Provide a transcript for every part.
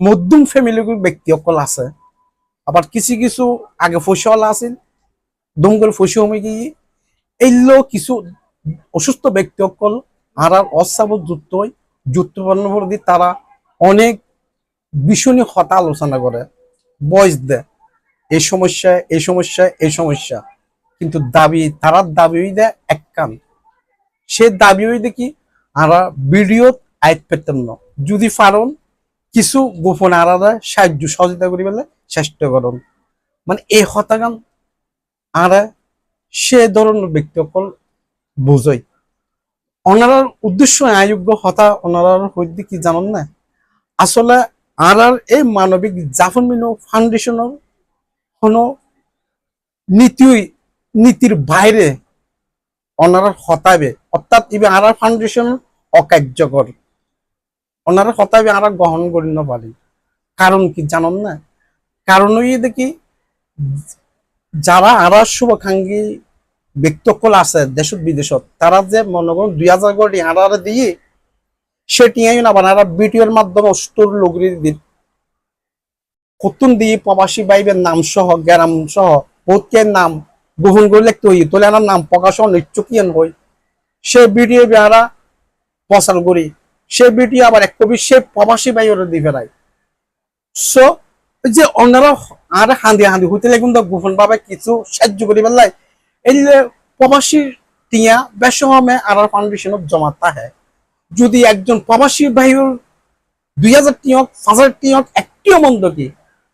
মধ্যম ফ্যামিলি ব্যক্তি অকল আছে। আবার কিছু কিছু আগে ফসল আছিল দমগল ফসি হমে গিয়ে এইগুলো কিছু অসুস্থ ব্যক্তি অকল আর আর অস্বাবত যুক্ত হয় যুক্তপূর্ণ প্রতি তারা অনেক ভীষণই হতা আলোচনা করে। বয়স দেয়, এই সমস্যা এই সমস্যা এই সমস্যা। কিন্তু দাবি তারা দাবি দেয় এক কান। সে দাবি হই দেখি আর ভিডিও আয়ত পেতেন না। যদি পারন কিছু গোপন আলাদা সাহায্য, সহযোগিতা করি বলে চেষ্টা করুন। মানে এই হতাগান আর সে ধরনের ব্যক্তি সকল বোঝই। ওনার উদ্দেশ্য আয়োগ্য হতা ওনার হইতে কি জানেন না? আসলে আর এই মানবিক জাফর মিনো ফাউন্ডেশনের কোনো নীতি নীতির বাইরে ওনারা হতাবে। অর্থাৎ ইবে আর ফাউন্ডেশন অকার্যকর। ওনারা হতাবে আর গ্রহণ করি না পারি কারণ কি জানেন না? কারণ ওই দেখি যারা আর শুভাকাঙ্ক্ষী ব্যক্তিসকল আছে দেশ বিদেশত, তারা যে মনে করুন দুই হাজার কোটি আর দিয়ে সেটি না বানারা বিটিওর মাধ্যমে অষ্টর লোকরি দিন কতুন দিয়ে প্রবাসী বাইবের নাম সহ গ্যারাম সহ বহুতকে নাম গ্রহণ করে লিখতে হই তোলে আমার নাম প্রকাশ নিশ্চকিয়ান হই? সে ভিডিও বেহারা প্রচার করি। সে ভিডিও আবার এক কবি সে প্রবাসী বাইরে দিয়ে ফেরায় সো যে অন্যরা আর হাঁদি হাঁদি হইতে লাগুন তো গোপন ভাবে কিছু সাহায্য করি পেলাই এই যে প্রবাসী টিয়া বেসমে আর ফাউন্ডেশনত জমা তাহে যদি একজন প্রবাসী ভাইয়ের দুই হাজার টিয়ক, পাঁচ হাজার টিয়ক, একটিও মন্দ কি?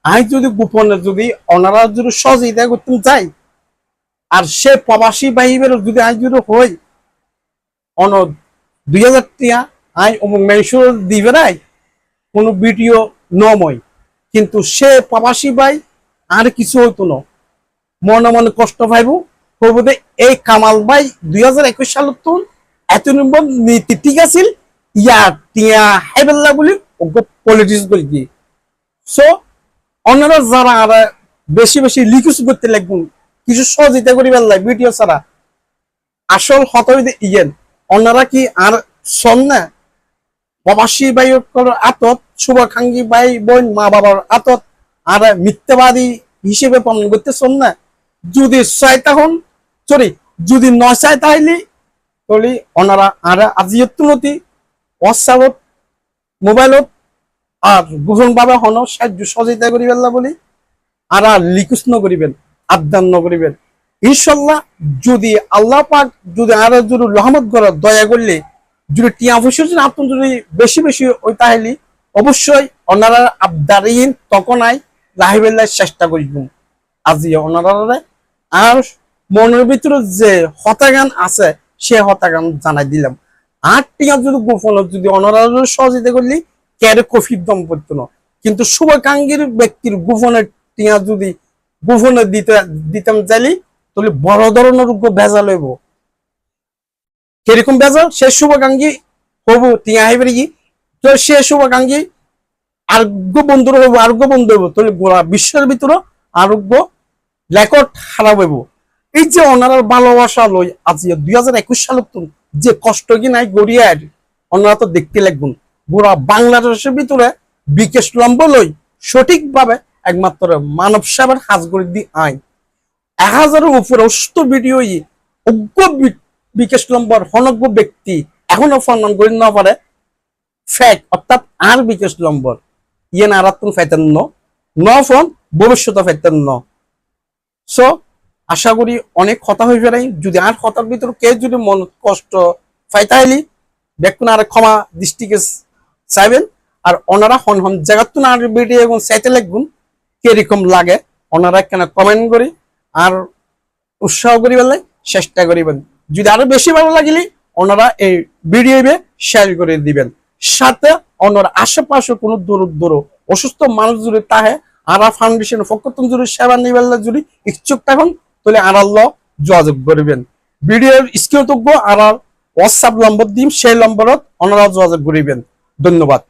আমি যদি গোপনে যদি ওনারা যদি সহযোগিতা করতে চাই আর সে প্রবাসী ভাইয়ের যদি আমি যদি হই অন দুই হাজার টিয়া আই অমুক মেনশন দিবে নাই, কোনো ভিডিও নময়। কিন্তু সে প্রবাসী ভাই আর কিছু হইতো না। মনে মনে কষ্ট পাইব, হইব যে এই কামাল ভাই দুই হাজার একুশ সালত তো এত নম্বর নীতি ঠিক আছিল ইয়া টিয়া হেবেল্লা বলি পলিটিক্স বলি কি সো অন্যরা যারা আর বেশি বেশি লিকুস করতে লাগবেন কিছু সহযোগিতা করি পেলাই ভিডিও ছাড়া। আসল হতই ইয়েন অন্যরা কি আর শোন না? প্রবাসী ভাইয়ের আতত, শুভাকাঙ্ক্ষী ভাই বোন, মা বাবার আতত, আর মিথ্যাবাদী হিসেবে পালন করতেছেন না। যদি চাই তখন সরি যদি ন চাই তাহলে তাহলে ওনারা আর আজিয়ত নতি হোয়াটসঅ্যাপত মোবাইলত, আর গোপন ভাবে হন, সাহায্য সহযোগিতা করিবেন না বলি, আর লিকুস্ন করিবেন আবদান করিবেন। ইনশাল্লাহ যদি আল্লাহ পাক যদি আর যদি রহমত করে দয়া করলে যদি টিয়া যদি আপনি যদি বেশি বেশি ওই তাহলে অবশ্যই ওনারা আবদারিন তখনই রাহিবেল্লার চেষ্টা করিব আজি ওনারা আর মনের ভিতরে যে হতাগান আছে, সে হতাগান জানাই দিলাম। আর টিয়া যদি গোপন যদি ওনারা সহযোগিতা করলি ক্যারে কফির দম পড়তো না। কিন্তু শুভাকাঙ্ক্ষীর ব্যক্তির গোপনের টিয়া যদি গোপনে দিতে দিতাম চাইলি তাহলে বড় ধরনের রোগ ভেজাল হইব। কীরকম ভেজাল সে শুভাকাঙ্ক্ষী হব টিয়া হাইবে কি তো সে শুভাকাঙ্ক্ষী আরোগ্য বন্ধুর হব, আরোগ্য বন্ধু হব। তাহলে গোড়া বিশ্বের ভিতরে আরোগ্য রেকর্ড খারাপ হইব এই যে ওনার ভালোবাসা লই আজ দুই হাজার একুশ সালত যে কষ্ট কি নাই গড়িয়ার ওনারা তো দেখতে লাগবেন গোড়া বাংলাদেশের ভিতরে বিকেশ লম্ব লই সঠিকভাবে একমাত্র মানব সেবার হাজ করে দি আইন। এক হাজারের উপরে অসুস্থ ভিডিও বি- বিকেশ নম্বর হনজ্ঞ ব্যক্তি, এখনও ফোন করে না পারে। ফ্যাক অর্থাৎ আর বিকেশ নম্বর ইয়ে না আরাত্তন ফেতেন ন। ফোন ভবিষ্যতে ফেতেন ন। সো আশা করি অনেক কথা হয়ে ফেরাই যদি আর কথার ভিতর কে যদি মন, কষ্ট ফাইতাইলি দেখুন আর ক্ষমা দৃষ্টিকে চাইবেন। আর ওনারা হন হন জায়গাত আর ভিডিও এবং চাইতে লাগবেন, কীরকম লাগে ওনারা কেন কমেন্ট করি। আর উৎসাহ করি বলে, চেষ্টা করিবেন যদি আরও বেশি ভালো লাগিলে ওনারা এই ভিডিও শেয়ার করে দিবেন। সাথে ওনার আশেপাশে কোনো দূর দূর, অসুস্থ মানুষ যদি তাহে, আরা ফাউন্ডেশন ফকতন যদি সেবা নিবেন যদি ইচ্ছুক থাকুন, তাহলে আর আল্লাহ যোগাযোগ করিবেন। ভিডিওর স্ক্রিন আর হোয়াটসঅ্যাপ নম্বর দিম সেই নম্বরত ওনারা যোগাযোগ করিবেন। ধন্যবাদ।